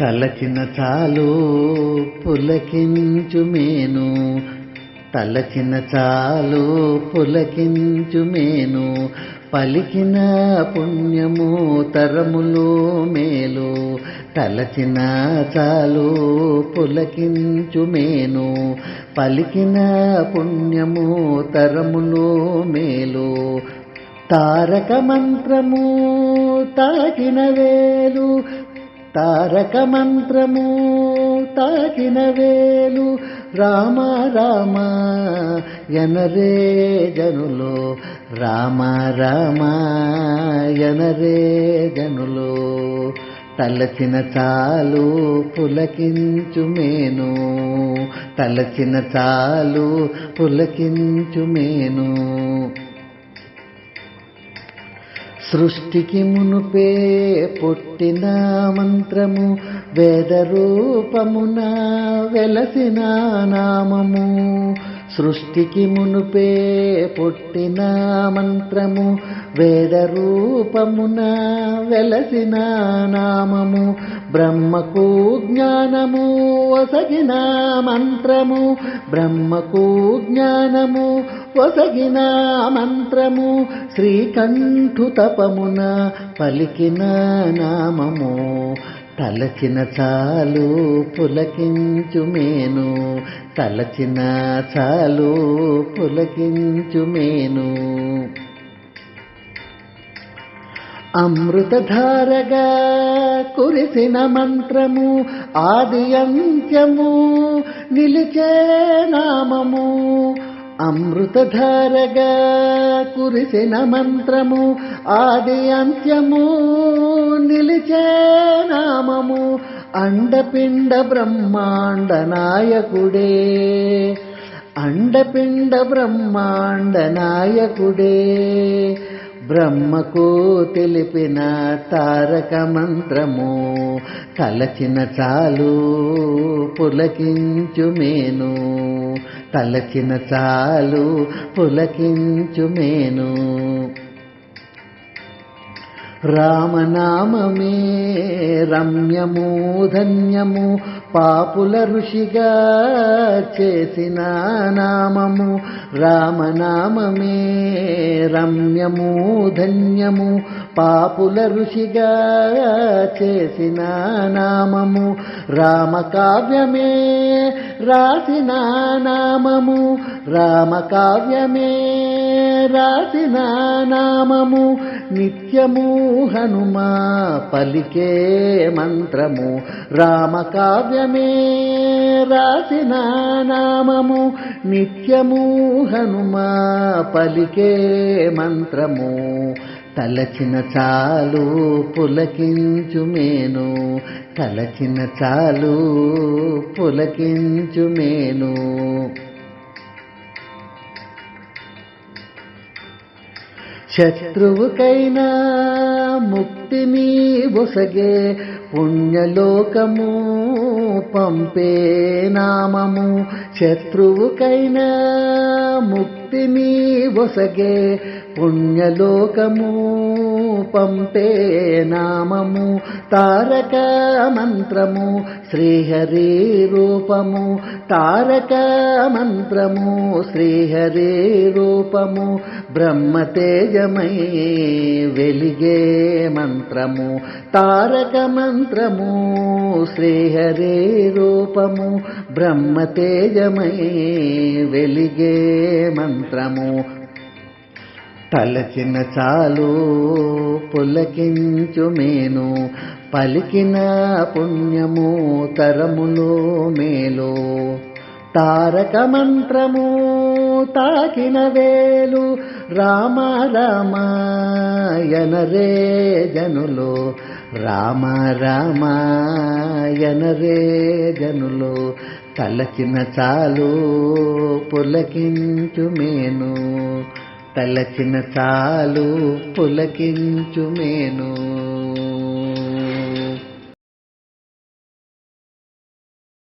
తలచిన చాలు పులకించుమేను తలచిన చాలు పులకించు మేను. పలికిన పుణ్యము తరములు మేలు. తలచిన చాలు పులకించుమేను పలికిన పుణ్యము తరములు మేలు. తారక మంత్రము తాకిన వేలు. తారక మంత్రము తాకిన వేలు. రామ రామ ఎనరే జనులు. రామ రామ ఎనరే జనులు. తలచిన చాలు పులకించుమేను తలచిన చాలు పులకించు సృష్టికి మునుపే పుట్టిన మంత్రము వేద రూపమున వెలసిన నామము. సృష్టికి మునుపే పుట్టిన మంత్రము వేద రూపమున వెలసిన నామము బ్రహ్మకు జ్ఞానము వసగిన మంత్రము బ్రహ్మకు జ్ఞానము వసగిన మంత్రము శ్రీకంఠు తపమున పలికిన నామము. తలచిన చాలు పులకించు మేను తలచిన చాలు పులకించు మేను అమృతధారగా కురిసిన మంత్రము ఆది అంత్యము నిలిచే నామము. అమృతధారగా కురిసిన మంత్రము ఆది అంత్యము నిలిచే నామము అండపిండ బ్రహ్మాండ నాయకుడే. అండపిండ బ్రహ్మాండ నాయకుడే. బ్రహ్మకు తెలిపిన తారక మంత్రము తలచిన చాలు పులకించు మేను తలచిన చాలు పులకించు మేను రామనామమే రమ్యము ధన్యము పాపుల ఋషిగా చేసిన నామము. రామనామమే రమ్యము ధన్యము పాపుల ఋషిగా చేసిన నామము. రామకావ్యమే రాసిన నామము రామకావ్యమే రాసిన నామము నిత్యము హనుమా పలికే మంత్రము రామకావ్యమే రాసిన నామము నిత్యము హనుమా పలికే మంత్రము తలచిన చాలు పులకించు మేను తలచిన చాలు పులకించు మేను శత్రువుకైనా ముక్తిని బొసగే పుణ్యలోకము పంపే నామము. శత్రువుకైనా ముక్తిని బొసగే పుణ్యలోకము పంపే నామము తారక మంత్రము శ్రీహరి రూపము తారక మంత్రము శ్రీహరి రూపము బ్రహ్మ తేజమై వెలిగే మంత్రము తారక మంత్రము శ్రీహరి రూపము బ్రహ్మ తేజమై వెలిగే మంత్రము. తలచిన చాలు పులకించు మేను పలికిన పుణ్యము తరములో మేలు. తారక మంత్రము తాకిన వేలు రామ రామాయనరే జనులు. రామ రామాయనరే జనులు తలచిన చాలు పులకించు మేను. తలచిన చాలు పులకించుమేను.